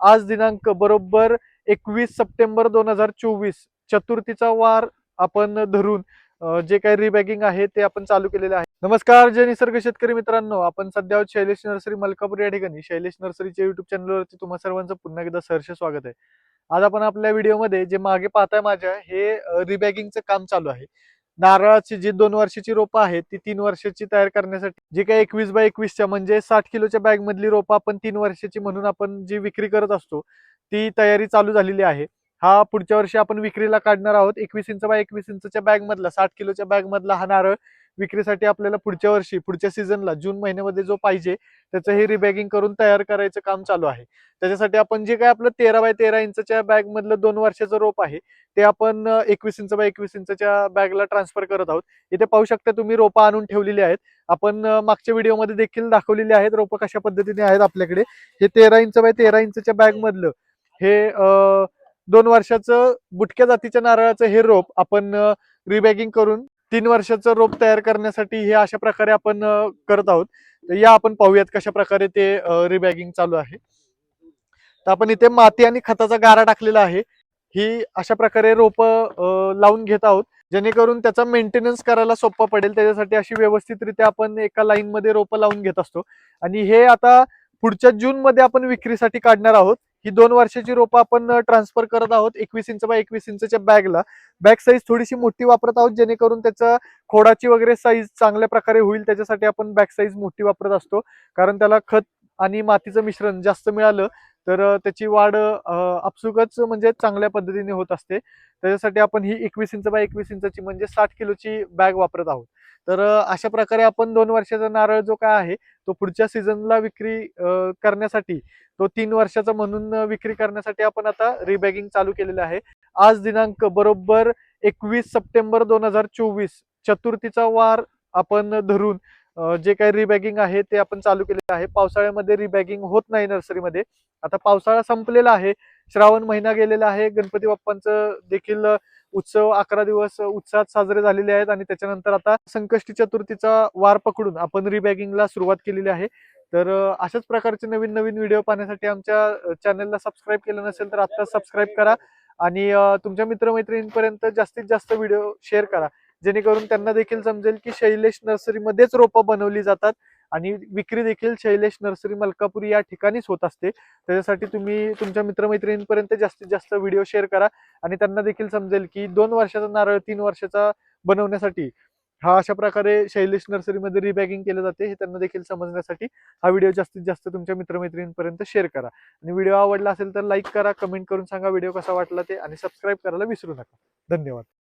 आज दिनांक बरोबर एकवीस सप्टेंबर दोन हजार चोवीस चतुर्थीचा वार आपण धरून जे काही रिबॅगिंग आहे ते आपण चालू केलेले आहे. नमस्कार जय निसर्ग शेतकरी मित्रांनो. आपण सध्या शैलेश नर्सरी मलकापूर या ठिकाणी. शैलेश नर्सरीच्या युट्यूब चॅनलवरती तुम्हा सर्वांचं पुन्हा एकदा सहर्ष स्वागत आहे. आज आपण आपल्या व्हिडिओमध्ये जे मागे पाहताय माझ्या हे रिबॅगिंगचं काम चालू आहे. नारळाची जी दोन वर्षाची रोपं आहेत ती तीन वर्षाची तयार करण्यासाठी जी काही एकवीस बाय एकवीसच्या म्हणजे साठ किलोच्या बॅग मधली रोपं आपण तीन वर्षाची म्हणून आपण जी विक्री करत असतो ती तयारी चालू झालेली आहे. हा पुढच्या वर्षी आपण विक्रीला काढणार आहोत. एकवीस इंच बाय एकवीस इंचच्या बॅग मधला साठ किलोच्या बॅग मधला हा नारळ विक्रीसाठी आपल्याला पुढच्या वर्षी पुढच्या सीझनला जून महिन्यामध्ये जो पाहिजे त्याचं हे रिबॅगिंग करून तयार करायचं काम चालू आहे. त्याच्यासाठी आपण जे काय आपलं तेरा बाय तेरा इंचच्या बॅग मधलं दोन वर्षाचं रोप आहे ते आपण एकवीस इंच बाय एकवीस इंचच्या बॅगला ट्रान्सफर करत आहोत. इथे पाहू शकता तुम्ही रोपं आणून ठेवलेली आहेत. आपण मागच्या व्हिडिओमध्ये देखील दाखवलेली आहेत रोपं कशा पद्धतीने आहेत आपल्याकडे. हे तेरा इंच बाय तेरा इंचच्या बॅग मधलं हे अं, दोन वर्षाचं बुटक्या जातीच्या नारळाचं हे रोप आपण रिबॅगिंग करून तीन वर्षाचं रोप तयार करण्यासाठी हे अशा प्रकारे आपण करत आहोत. तर या आपण पाहूयात कशा प्रकारे ते रिबॅगिंग चालू आहे. तर आपण इथे माती आणि खताचा गारा टाकलेला आहे. ही अशा प्रकारे रोप लावून घेत आहोत. जेणेकरून त्याचा मेंटेनन्स करायला सोपं पडेल. त्याच्यासाठी अशी व्यवस्थितरित्या आपण एका लाईनमध्ये रोपं लावून घेत असतो. आणि हे आता पुढच्या जून मध्ये आपण विक्रीसाठी काढणार आहोत. ही दोन वर्षाची रोपं आपण ट्रान्सफर करत आहोत एकवीस इंच बाय एकवीस इंचच्या बॅगला. बॅग साईज थोडीशी मोठी वापरत आहोत जेणेकरून त्याचा खोडाची वगैरे साईज चांगल्या प्रकारे होईल त्याच्यासाठी आपण बॅग साईज मोठी वापरत असतो. कारण त्याला खत आणि मातीचं मिश्रण जास्त मिळालं तर त्याची वाढ आपसुकच म्हणजे चांगल्या पद्धतीने होत असते. त्याच्यासाठी आपण ही एकवीस इंच बाय एकवीस इंचची म्हणजे साठ किलोची बॅग वापरत आहोत. तर अशा प्रकारे आपण दोन वर्षाचा नारळ जो काय आहे तो पुढच्या सीझनला विक्री करण्यासाठी तो तीन वर्षाचा म्हणून विक्री करण्यासाठी आपण आता रिबॅगिंग चालू केलेलं आहे. आज दिनांक बरोबर एकवीस सप्टेंबर दोन हजार चोवीस चतुर्थीचा वार आपण धरून जे काही रिबॅगिंग आहे ते आपण चालू केलेलं आहे. पावसाळ्यामध्ये रिबॅगिंग होत नाही नर्सरीमध्ये. आता पावसाळा संपलेला आहे. श्रावण महिना गेलेला आहे. गणपती बाप्पांचं देखील उत्सव अकरा दिवस उत्साहात साजरे झालेले आहेत आणि त्याच्यानंतर आता संकष्टी चतुर्थीचा वार पकडून आपण रिबॅगिंगला सुरुवात केलेली आहे. तर अशाच प्रकारचे नवीन नवीन व्हिडिओ पाहण्यासाठी आमच्या चॅनलला सबस्क्राईब केलं नसेल तर आत्ता सबस्क्राईब करा आणि तुमच्या मित्रमैत्रिणींपर्यंत जास्तीत जास्त व्हिडिओ शेअर करा. जेणेकरून त्यांना देखील समजेल की शैलेश नर्सरीमध्येच रोपं बनवली जातात आणि विक्री देखील शैलेश नर्सरी मलकापुरी या ठिकाणीच होत असते. त्याच्यासाठी तुम्ही तुमच्या मित्रमैत्रिणींपर्यंत जास्तीत जास्त व्हिडिओ शेअर करा आणि त्यांना देखील समजेल की दोन वर्षाचा नारळ तीन वर्षाचा बनवण्यासाठी हा अशा प्रकारे शैलेश नर्सरीमध्ये रिबॅगिंग केलं जाते हे त्यांना देखील समजण्यासाठी हा व्हिडिओ जास्तीत जास्त तुमच्या मित्रमैत्रिणींपर्यंत शेअर करा. आणि व्हिडिओ आवडला असेल तर लाईक करा कमेंट करून सांगा व्हिडिओ कसा वाटला ते आणि सबस्क्राईब करायला विसरू नका. धन्यवाद.